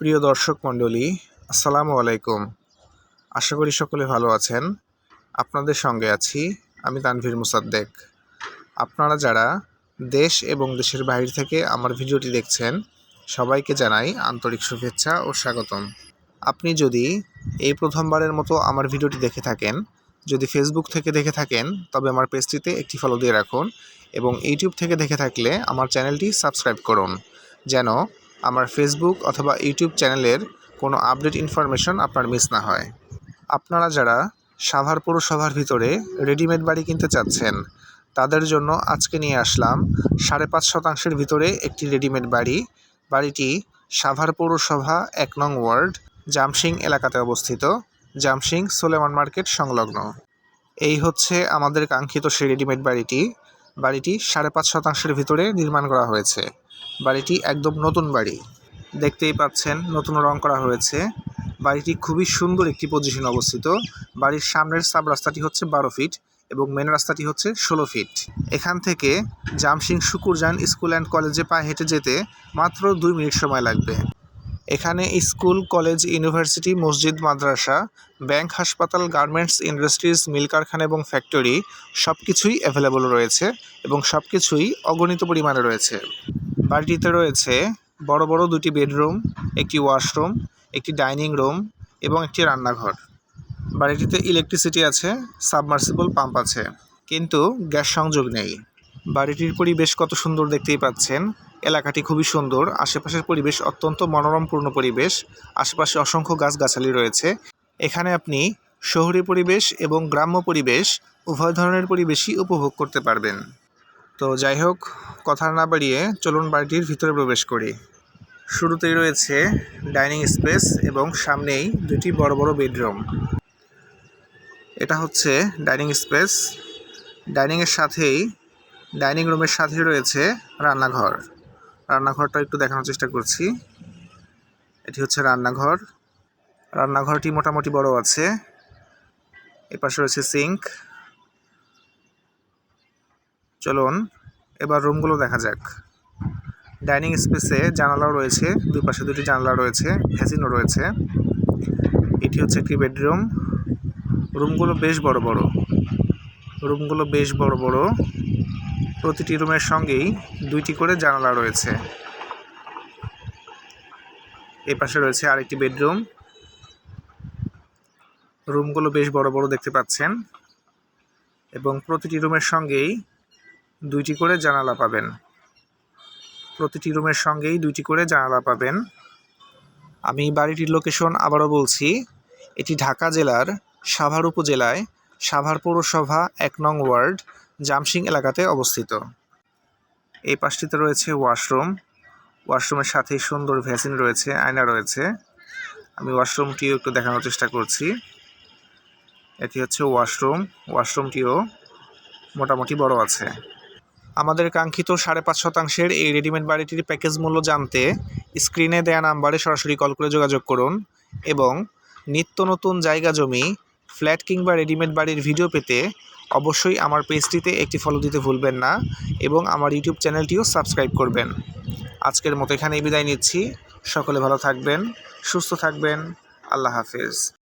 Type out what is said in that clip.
প্রিয় দর্শক মণ্ডলী, আসসালামু আলাইকুম। আশা করি সকলে ভালো আছেন। আপনাদের সঙ্গে আছি আমি তানভীর মুসাদ্দেক। আপনারা যারা দেশ এবং দেশের বাইরে থেকে আমার ভিডিওটি দেখছেন, সবাইকে জানাই আন্তরিক শুভেচ্ছা ও স্বাগতম। আপনি যদি এই প্রথমবারের মতো আমার ভিডিওটি দেখে থাকেন, যদি ফেসবুক থেকে দেখে থাকেন, তবে আমার পেজটিতে একটি ফলো দিয়ে রাখুন এবং ইউটিউব থেকে দেখে থাকলে আমার চ্যানেলটি সাবস্ক্রাইব করুন, যেন আমার ফেসবুক অথবা ইউটিউব চ্যানেলের কোনো আপডেট ইনফরমেশন আপনার মিস না হয়। আপনারা যারা সাভার পৌরসভার ভিতরে রেডিমেড বাড়ি কিনতে চাচ্ছেন, তাদের জন্য আজকে নিয়ে আসলাম সাড়ে পাঁচ শতাংশের ভিতরে একটি রেডিমেড বাড়ি। বাড়িটি সাভার পৌরসভা এক নং ওয়ার্ড জামসিং এলাকাতে অবস্থিত। জামসিং সোলেমান মার্কেট সংলগ্ন। এই হচ্ছে আমাদের কাঙ্ক্ষিত সেই রেডিমেড বাড়িটি। বাড়িটি সাড়ে পাঁচ শতাংশের ভিতরে নির্মাণ করা হয়েছে। বাড়িটি একদম নতুন বাড়ি। দেখতেই পাচ্ছেন, নতুন রং করা হয়েছে। বাড়িটি খুবই সুন্দর একটি পজিশন অবস্থিত। বাড়ির সামনের সাব রাস্তাটি হচ্ছে বারো ফিট এবং মেন রাস্তাটি হচ্ছে ষোলো ফিট এখান থেকে জামসিং শুকুরজান স্কুল অ্যান্ড কলেজে পায়ে হেঁটে যেতে মাত্র দুই মিনিট সময় লাগবে। এখানে স্কুল, কলেজ, ইউনিভার্সিটি, মসজিদ, মাদ্রাসা, ব্যাংক, হাসপাতাল, গার্মেন্টস, ইন্ডাস্ট্রিজ, মিল কারখানা এবং ফ্যাক্টরি সব কিছুই অ্যাভেলেবল রয়েছে এবং সব কিছুই অগণিত পরিমাণে রয়েছে। বাড়িটিতে রয়েছে বড় বড় দুটি বেডরুম, একটি ওয়াশরুম, একটি ডাইনিং রুম এবং একটি রান্নাঘর। বাড়িটিতে ইলেকট্রিসিটি আছে, সাবমার্সিবল পাম্প আছে, কিন্তু গ্যাস সংযোগ নেই। বাড়িটির পরিবেশ কত সুন্দর দেখতেই পাচ্ছেন। এলাকাটি খুবই সুন্দর, আশেপাশের পরিবেশ অত্যন্ত মনোরমপূর্ণ পরিবেশ, আশেপাশে অসংখ্য গাছগাছালি রয়েছে। এখানে আপনি শহুরে পরিবেশ এবং গ্রাম্য পরিবেশ উভয় ধরনের পরিবেশই উপভোগ করতে পারবেন। তো যাই হোক, কথা না বাড়িয়ে চলুন বাড়িটির ভিতরে প্রবেশ করি। শুরুতেই রয়েছে ডাইনিং স্পেস এবং সামনেই দুটি বড় বড় বেডরুম। এটা হচ্ছে ডাইনিং স্পেস। ডাইনিংয়ের সাথেই, ডাইনিং রুমের সাথেই রয়েছে রান্নাঘর। রান্নাঘরটা একটু দেখানোর চেষ্টা করছি। এটি হচ্ছে রান্নাঘর। রান্নাঘরটি মোটামুটি বড় আছে। এপাশে রয়েছে সিঙ্ক। চলুন, এবার রুমগুলো দেখা যাক। ডাইনিং স্পেসে জানালাও রয়েছে, দুই পাশে দুটি জানালা রয়েছে ভ্যাসিনও রয়েছে। এটি হচ্ছে একটি বেডরুম। রুমগুলো বেশ বড় বড়। রুমগুলো বেশ বড় বড়। প্রতিটি রুমের সঙ্গেই দুইটি করে জানালা রয়েছে। এ পাশে রয়েছে আরেকটি বেডরুম। রুমগুলো বেশ বড় বড় দেখতে পাচ্ছেন। এবং প্রতিটি রুমের সঙ্গেই দুইটি করে জানালা পাবেন। প্রতিটি রুমের সঙ্গেই দুইটি করে জানালা পাবেন। আমি বাড়িটির লোকেশন আবারও বলছি, এটি ঢাকা জেলার সাভার উপজেলায় সাভার পৌরসভা এক নং ওয়ার্ড জামসিং এলাকাতে অবস্থিত। এই পাশটিতে রয়েছে ওয়াশরুম। ওয়াশরুমের সাথেই সুন্দর ভ্যাসিন রয়েছে, আয়না রয়েছে। আমি ওয়াশরুমটিও একটু দেখানোর চেষ্টা করছি। এটি হচ্ছে ওয়াশরুম। ওয়াশরুমটিও মোটামুটি বড় আছে। আমাদের কাঙ্ক্ষিত সাড়ে পাঁচ শতাংশের এই রেডিমেড বাড়িটির প্যাকেজ মূল্য জানতে স্ক্রিনে দেয়া নাম্বারে সরাসরি কল করে যোগাযোগ করুন এবং নিত্য নতুন জায়গা জমি ফ্ল্যাট কিংবা রেডিমেড বাড়ির ভিডিও পেতে অবশ্যই আমার পেজটিতে একটি ফলো দিতে ভুলবেন না এবং আমার ইউটিউব চ্যানেলটিও সাবস্ক্রাইব করবেন। আজকের মতো এখানেই বিদায় নিচ্ছি। সকলে ভালো থাকবেন, সুস্থ থাকবেন। আল্লাহ হাফেজ।